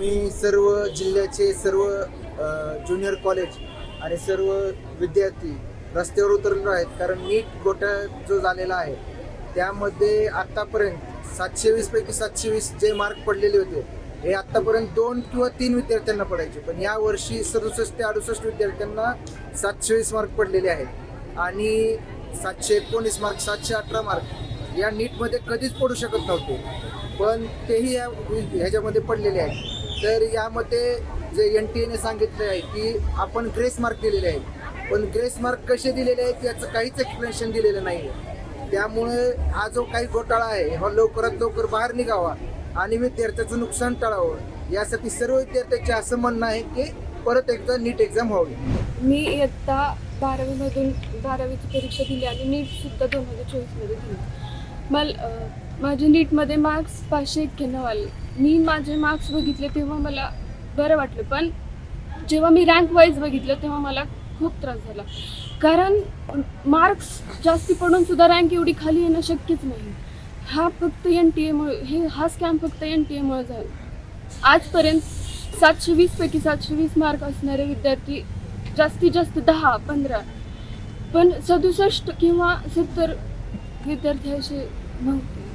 मी सर्व जिल्ह्याचे सर्व ज्युनियर कॉलेज आणि सर्व विद्यार्थी रस्त्यावर उतरलेलो आहेत. कारण नीट गोटा जो झालेला आहे त्यामध्ये आत्तापर्यंत सातशे वीसपैकी सातशे वीस जे मार्क पडलेले होते हे आत्तापर्यंत दोन किंवा तीन विद्यार्थ्यांना पडायचे. पण या वर्षी सदुसष्ट ते अडुसष्ट विद्यार्थ्यांना सातशे वीस मार्क पडलेले आहेत. आणि सातशे एकोणीस मार्क सातशे अठरा मार्क या नीटमध्ये कधीच पडू शकत नव्हते. पण तेही या ह्याच्यामध्ये पडलेले आहेत. तर यामध्ये जे एन टी एने सांगितलं आहे की आपण ग्रेस मार्क दिलेले आहेत. पण ग्रेस मार्क कसे दिलेले आहेत याचं काहीच एक्सप्लेनेशन दिलेलं नाही आहे त्यामुळे हा जो काही घोटाळा आहे हा लवकरात लवकर बाहेर निघावा आणि विद्यार्थ्याचं नुकसान टाळावं. यासाठी सर्व विद्यार्थ्यांचे असं म्हणणं आहे की परत एकदा नीट एक्झाम व्हावी. मी इयत्ता बारावीमधून बारावीची परीक्षा दिली आणि नीटसुद्धा दोन हजार चोवीसमध्ये दिली. मला माझे नीटमध्ये मार्क्स पाचशे एक्क्याण्णव आले. मी माझे मार्क्स बघितले तेव्हा मला बरं वाटलं पण जेव्हा मी रँक वाईज बघितलं तेव्हा मला खूप त्रास झाला. कारण मार्क्स जास्ती पडून सुद्धा रँक एवढी खाली येणं शक्यच नाही. हा फक्त एन टी एमुळे हे हा स्कॅम फक्त एन टी एमुळे झाला. आजपर्यंत सातशे वीसपैकी सातशे वीस मार्क असणारे विद्यार्थी जास्तीत जास्त दहा पंधरा पण सदुसष्ट किंवा सत्तर विद्यार्थी असे नव्हते